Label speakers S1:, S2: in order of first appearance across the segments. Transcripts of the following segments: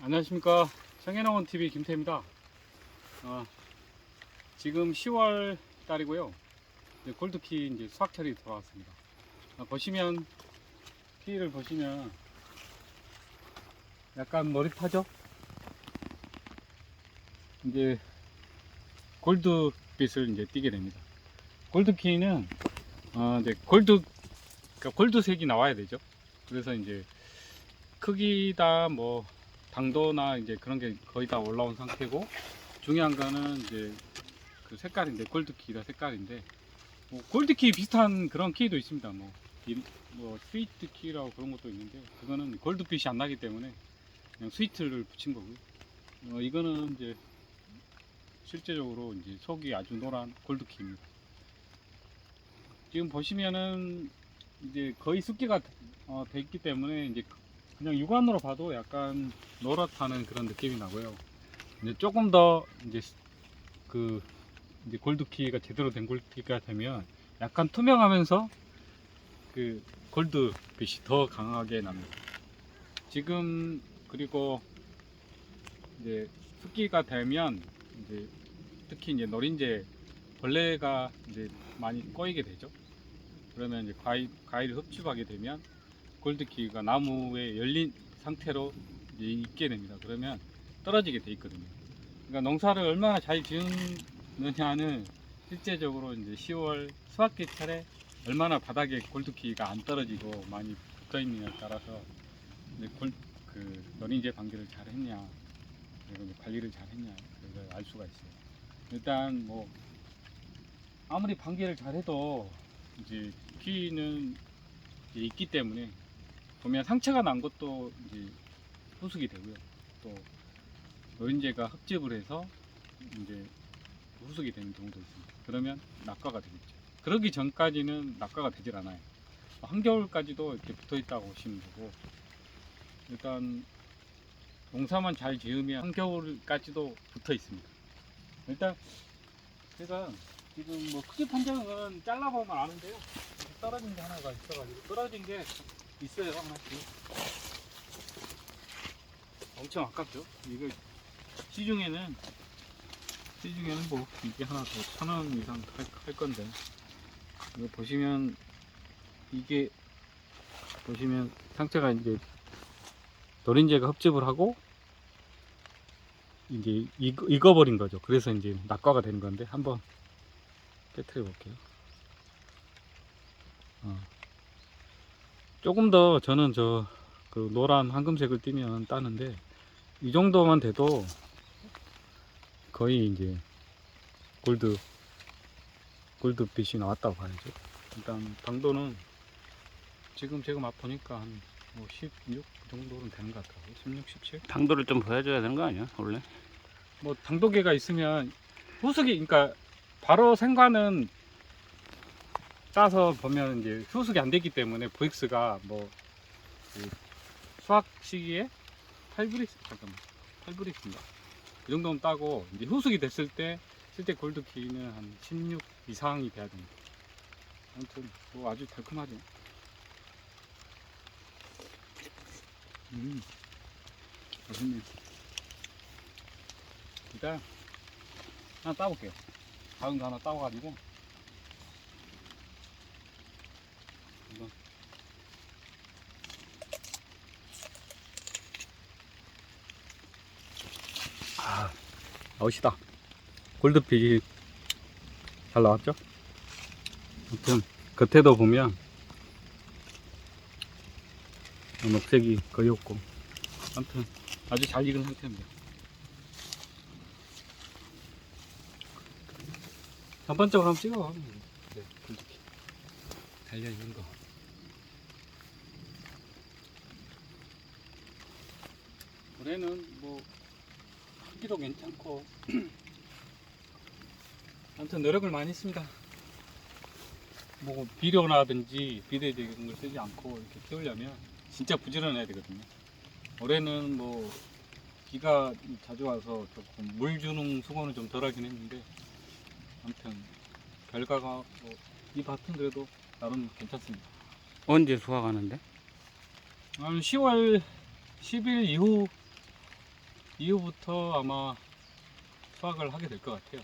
S1: 안녕하십니까 청해농원 TV 김태입니다. 어, 지금 10월 달이고요. 이제 골드키 이제 수확철이 돌아왔습니다. 어, 보시면 키를 보시면 약간 머릿하죠? 이제 골드빛을 이제 띠게 됩니다. 골드키는 어, 이제 골드 그러니까 골드색이 나와야 되죠. 그래서 이제 크기다 뭐 당도나 이제 그런 게 거의 다 올라온 상태고 중요한 거는 이제 그 색깔인데 골드키가 색깔인데 뭐 골드키 비슷한 그런 키도 있습니다. 뭐, 이- 뭐 스위트 키라고 그런 것도 있는데 그거는 골드빛이 안 나기 때문에 그냥 스위트를 붙인 거고요. 어, 이거는 이제 실제적으로 이제 속이 아주 노란 골드키입니다. 지금 보시면은 이제 거의 습기가 어, 돼 있기 때문에 이제 그냥 육안으로 봐도 약간 노랗다는 그런 느낌이 나고요. 이제 조금 더 이제 스- 그 이제 골드키가 제대로 된 골드키가 되면 약간 투명하면서 그 골드빛이 더 강하게 납니다. 지금 그리고 이제 습기가 되면 이제 특히 이제 노린재 벌레가 이제 많이 꼬이게 되죠. 그러면 이제 과일 과일을 흡수하게 되면 골드키가 나무에 열린 상태로 이제 있게 됩니다. 그러면 떨어지게 돼 있거든요. 그러니까 농사를 얼마나 잘 지으느냐는 실제적으로 이제 10월 수확기 차례 얼마나 바닥에 골드키가 안 떨어지고 많이 붙어 있느냐에 따라서 이제 골, 그 노린재 방제를 잘 했냐 그리고 관리를 잘 했냐 그걸 알 수가 있어요. 일단 뭐 아무리 방제를 잘 해도 이제 키는 이제 있기 때문에 보면 상처가 난 것도 이제 후숙이 되고요. 또 노인재가 흡집을 해서 이제 후숙이 되는 경우도 있습니다. 그러면 낙과가 되겠죠. 그러기 전까지는 낙과가 되질 않아요. 한겨울까지도 이렇게 붙어 있다고 보시면 되고 일단 농사만 잘 지으면 한겨울까지도 붙어 있습니다. 일단 제가 지금 뭐 크기 판정은 잘라보면 아는데요. 떨어진 게 하나가 있어가지고 떨어진 게 있어요 하나씩 엄청 아깝죠? 이거 시중에는 시중에는 뭐 이게 하나 더 천 원 이상 할, 할 건데. 이거 보시면 이게 보시면 상체가 이제 노린재가 흡집을 하고 이제 익, 익어버린 거죠. 그래서 이제 낙과가 되는 건데 한번 깨트려 볼게요. 어. 조금 더 저는 저 그 노란 황금색을 띠면 따는데 이 정도만 돼도 거의 이제 골드 골드빛이 나왔다고 봐야죠. 일단 당도는 지금 제가 맛 보니까 한뭐 16 정도는 되는 것 같아요. 16, 17.
S2: 당도를 좀 보여줘야 되는 거 아니야 원래?
S1: 뭐 당도계가 있으면 후숙이 그러니까 바로 생과는 따서 보면 이제 후숙이 안 되기 때문에 VX가 뭐 그 수확 시기에 8브릭스 잠깐만 8브릭스인가 이 정도는 따고 이제 후숙이 됐을 때 실제 골드키는 한 16 이상이 돼야 됩니다. 아무튼 뭐 아주 달콤하죠. 음 맛있네. 일단 하나 따볼게요. 작은 거 하나 따와가지고 아 멋있다. 골드빛이 잘 나왔죠? 아무튼 겉에도 보면 녹색이 거의 없고 아무튼 아주 잘 익은 상태입니다. 전반적으로 한번 찍어봐. 네, 골드키. 달려 있는 거. 올해는 뭐, 크기도 괜찮고, 아무튼 노력을 많이 했습니다. 뭐, 비료라든지 비대적인 걸 쓰지 않고 이렇게 키우려면 진짜 부지런해야 되거든요. 올해는 뭐, 비가 자주 와서 조금 물 주는 수고는 좀 덜하긴 했는데, 아무튼 결과가 뭐 이 밭은 그래도 나름 괜찮습니다.
S2: 언제 수확하는데?
S1: 한 10월 10일 이후 이후부터 아마 수확을 하게 될 것 같아요.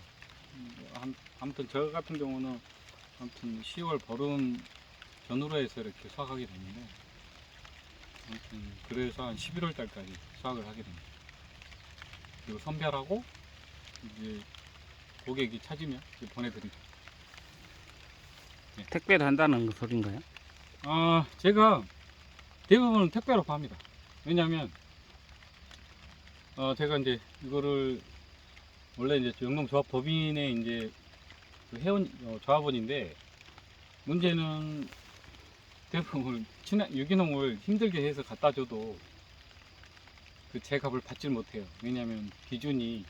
S1: 아무튼 저 같은 경우는 아무튼 10월 보름 전후로 해서 이렇게 수확하게 됐는데 아무튼 그래서 한 11월 달까지 수확을 하게 됩니다. 그리고 선별하고 이제 고객이 찾으면 이제 보내드리죠.
S2: 택배도 한다는 그 소린가요?
S1: 아, 제가 대부분 택배로 팝니다. 왜냐면, 어, 제가 이제 이거를, 원래 이제 영농조합 법인의 이제 그 회원, 어, 조합원인데, 문제는 대부분 친환, 유기농을 힘들게 해서 갖다 줘도 그 제값을 받질 못해요. 왜냐면 기준이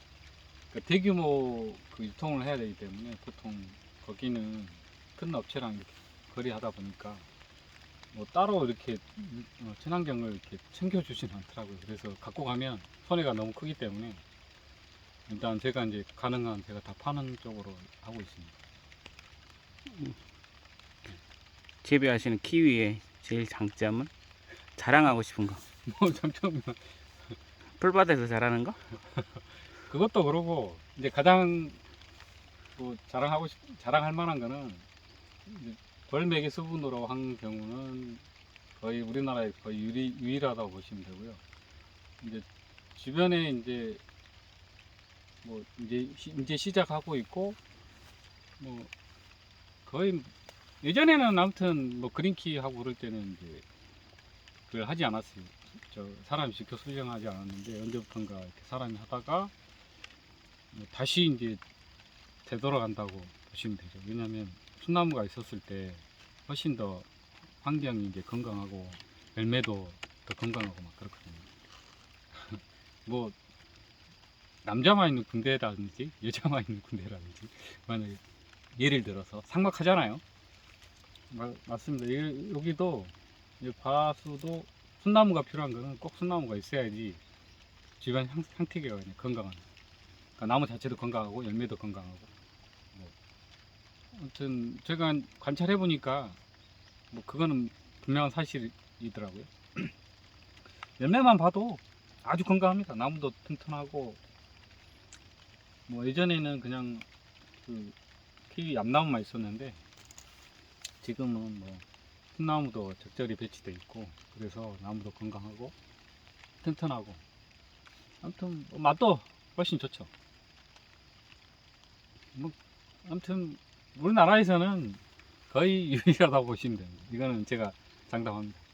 S1: 그 대규모 그 유통을 해야 되기 때문에 보통 거기는 큰 업체랑 거래하다 보니까 뭐 따로 이렇게 어, 친환경을 이렇게 챙겨주진 않더라고요. 그래서 갖고 가면 손해가 너무 크기 때문에 일단 제가 이제 가능한 제가 다 파는 쪽으로 하고 있습니다.
S2: 재배하시는 키위의 제일 장점은 자랑하고 싶은 거.
S1: 뭐 장점은
S2: 풀밭에서 자라는 거?
S1: 그것도 그러고 이제 가장 뭐 자랑하고 싶 자랑할 만한 거는 벌매기 수분으로 한 경우는 거의 우리나라에 거의 유리, 유일하다고 보시면 되고요. 이제 주변에 이제 뭐 이제 시, 이제 시작하고 있고 뭐 거의 예전에는 아무튼 뭐 그린키 하고 그럴 때는 이제 그걸 하지 않았어요. 저 사람이 직접 수정하지 않았는데 언제부턴가 이렇게 사람이 하다가 뭐 다시 이제 되돌아간다고 보시면 되죠. 왜냐하면 순나무가 있었을 때 훨씬 더 환경이 이제 건강하고 열매도 더 건강하고 막 그렇거든요. 뭐 남자만 있는 군대라든지 여자만 있는 군대라든지 만약에 예를 들어서 상막하잖아요. 마- 맞습니다. 이- 여기도 이 과수도 순나무가 필요한 거는 꼭 순나무가 있어야지 주변 향, 향태계가 건강한. 그러니까 나무 자체도 건강하고 열매도 건강하고. 뭐. 아무튼 제가 관찰해 보니까 뭐 그거는 분명한 사실이더라고요. 열매만 봐도 아주 건강합니다. 나무도 튼튼하고 뭐 예전에는 그냥 그 키위 얌나무만 있었는데 지금은 뭐 흰나무도 적절히 배치돼 있고 그래서 나무도 건강하고 튼튼하고 아무튼 뭐 맛도 훨씬 좋죠. 뭐 아무튼 우리나라에서는 거의 유일하다고 보시면 됩니다. 이거는 제가 장담합니다.